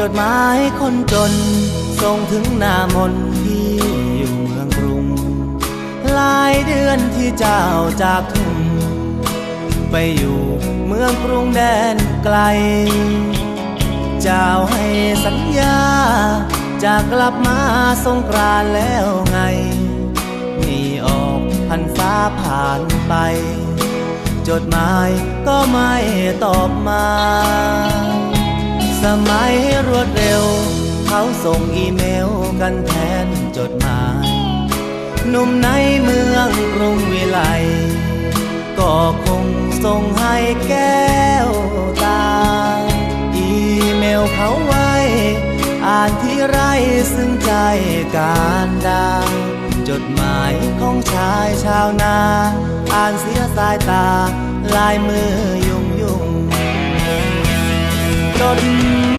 จดหมายคนจนส่งถึงหน้ามนที่อยู่เมืองกรุง หลายเดือนที่เจ้าจากทุ่งไปอยู่เมืองกรุงแดนไกล เจ้าให้สัญญา จะกลับมาสงกรานแล้วไงมีออกพรรษาผ่านไป จดหมายก็ไม่ตอบมา สมัยรวดเร็ว เขาส่งอีเมลกันแทนจดหมายหนุ่มในเมืองกรุงวิไลก็คงส่งให้แก้วตา อีเมลเขาไว้ อ่านที่ไรซึ่งใจการดาจดหมายของชายชาวนา อ่านเสียสายตา ลายมือยุ่งยุ่งจด